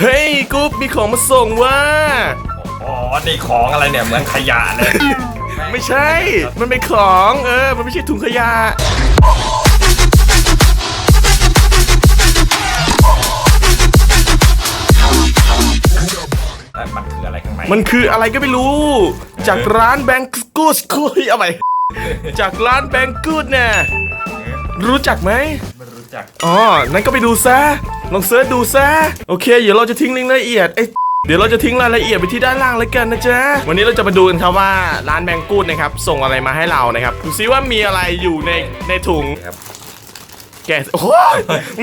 เฮ้ยกุ๊บมีของมาส่งว่ะอ๋อนี่ของอะไรเนี่ยเหมือนขยะเลย ไม่ใช่ มันเป็นของเออ มันไม่ใช่ถุงขยะแล้วมันคืออะไรข้างในมันคืออะไรก็ไม่รู้ จากร้านแบงกูสคุยเอาไปจากร้านแบงกูดเนี่ยรู้จักไหมไม่ รู้จัก อ๋อ นั้นก็ไปดูซะ ลองเซิร์ชดูซะ โอเค เดี๋ยวเราจะทิ้งลิงก์รายละเอียดเอ้ยเดี๋ยวเราจะทิ้งรายละเอียดไปที่ด้านล่างแล้วกันนะจ๊ะ วันนี้เราจะมาดูกันครับว่าร้านแบงกูดนะครับ ส่งอะไรมาให้เรานะครับ ดูซิว่ามีอะไรอยู่ในในถุง ครับ แกะโอ้โห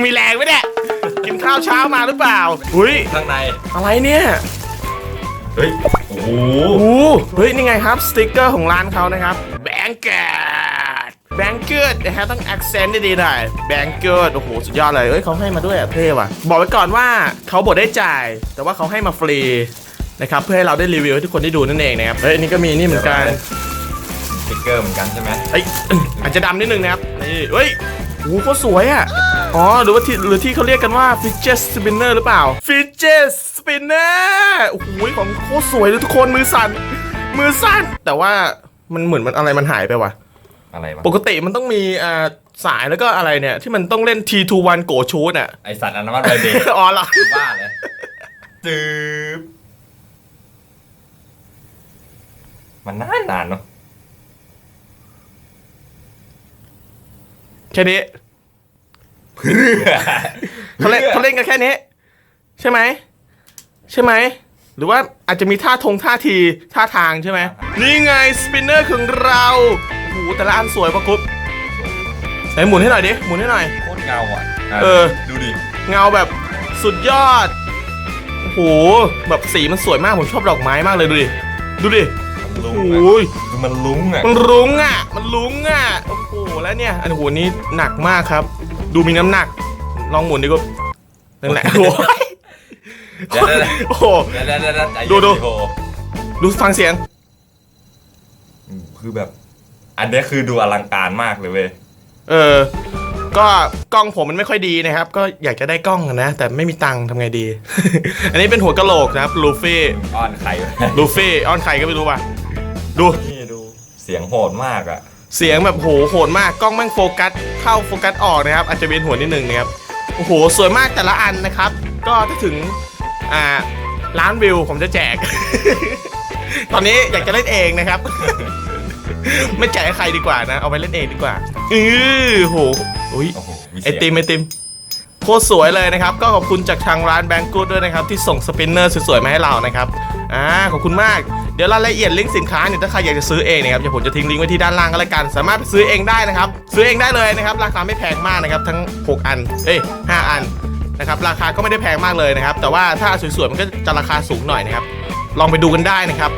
มีแรงไหมเนี่ย กินข้าวเช้ามาหรือเปล่า อุ้ย ข้างใน อะไรเนี่ย เฮ้ย โอ้โห โอ้โหเฮ้ย นี่ไงครับ สติกเกอร์ของร้านเขานะครับ แบงเกด แบงเกิดนะฮะต้อง accent ได้ดีหน่อยแบงเกิดโอ้โห สุดยอดเลยเอ้ยเขาให้มาด้วยอะเท่ว่ะ บอกไว้ก่อนว่าเขาบดได้จ่าย แต่ว่าเขาให้มาฟรีนะครับเพื่อให้เราได้รีวิวให้ทุกคนได้ดูนั่นเองนะครับเฮ้ยอันนี้ก็มีนี่เหมือนกันสติ๊กเกอร์เหมือนกันใช่ไหมเอ้ยอาจจะดำนิดนึงนะครับนี่เฮ้ยโอ้โหเขาสวยอะอ๋อหรือว่าที่หรือที่เขาเรียกกันว่า fidget spinner หรือเปล่า fidget spinner โอ้โหของโคตรสวยเลยทุกคนมือสั่นมือสั่นแต่ว่ามันเหมือนมันอะไรมันหายไปว่ะ อะไรวะปกติมันต้องมีอ่าสายแล้วก็อะไรเนี่ย ที่มันต้องเล่น T21 โกชูดอะ ไอสัตว์อันนั้นมันไบเบรอ๋อเหรอ บ้าเลยจืบมันนานนานๆเนาะแค่นี้เขาเล่นเขาเล่นกันแค่นี้ ใช่ไหม ใช่ไหม หรือว่าอาจจะมีท่าทงท่าทีท่าทางใช่ไหมนี่ไงสปินเนอร์ของเราโอ้โหแต่ละอันสวยปะกุ๊บไหนหมุนให้หน่อยดิ หมุนให้หน่อย โคตรเงาอะะเออ ดูดิ เงาแบบสุดยอด โอ้โห แบบสีมันสวยมาก ผมชอบดอกไม้มากเลยดูดิ ดูดิ มันลุ้โอ้งโหอะคือมันลุ้งอะมันรุ้งอะ มันรุ้งอะ โอ้โห แล้วเนี่ย อันโหนี้หนักมากครับ ดูมีน้ำหนัก ลองหมุนดิกุ๊บนั่นแหละ โอ้ยเดี๋ยวเดี๋ยวเดี๋ยวโอ้โหเดี๋ยวเดี๋ยวเดี๋ยวเยวใจเย็นดูดูโหดูฟังเสียง อืมคือแบบ อันเนี้ยคือดูอลังการมากเลยเว้ยเออ ก็กล้องผมมันไม่ค่อยดีนะครับ ก็อยากจะได้กล้องอะนะ แต่ไม่มีตังค์ทำไงดี อันนี้เป็นหัวกะโหลกนะครับลูฟี่อ้อนใครวะลูฟี่อ้อนใครก็ไม่รู้ว่ะดู นี่ดูเสียงโหดมากอะเสียงแบบโหโหดมากกล้องแม่งโฟกัสเข้าโฟกัสออกนะครับ อาจจะเวียนหัวนิดนึงนะครับโอ้โหสวยมากแต่ละอันนะครับ ก็ถ้าถึงอ่าล้านวิวผมจะแจก ตอนนี้อยากจะเล่นเองนะครับ ไม่แจกให้ใครดีกว่านะ เอาไปเล่นเองดีกว่าอือโหอุ้ยโอ้โหมีไอเสียงติมไอติมโคตรสวยเลยนะครับ ก็ขอบคุณจากทางร้านแบงกูดด้วยนะครับ ที่ส่งสปินเนอร์สวยๆมาให้เรานะครับอ่าขอบคุณมากเดี๋ยวรายละเอียดลิงก์สินค้าเนี่ยถ้าใครอยากจะซื้อเองนะครับเดี๋ยวผมจะทิ้งลิงก์ไว้ที่ด้านล่างก็แล้วกัน สามารถไปซื้อเองได้นะครับ ซื้อเองได้เลยนะครับ ราคาไม่แพงมากนะครับ ทั้ง 6 อัน เอ้ย5อันนะครับ ราคาก็ไม่ได้แพงมากเลยนะครับ แต่ว่าถ้าสวยๆมันก็จะราคาสูงหน่อยนะครับ ลองไปดูกันได้นะครับ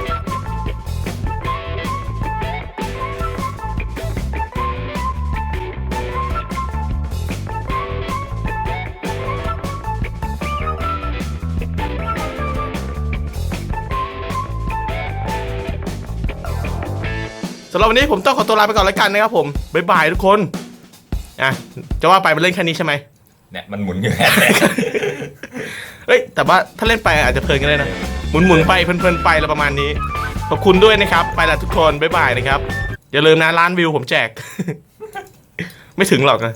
ำหรับวันนี้ผมต้องขอตัวลาไปก่อนแล้วกันนะครับผมบ๊ายบายทุกคนอะจะว่าไปมันเล่นแค่นี้ใช่ไหมเนี่ยมันหมุนอยู่แค่ไหนเฮ้ยแต่ว่าถ้าเล่นไปอาจจะเพลินกันเลยนะหมุนหมุนๆไปเพลินๆไปอะไรประมาณนี้ ขอบคุณด้วยนะครับ ไปละทุกคนบ๊ายบายนะครับอย่าลืมนะล้านวิวผมแจก ไม่ถึงหรอกนะ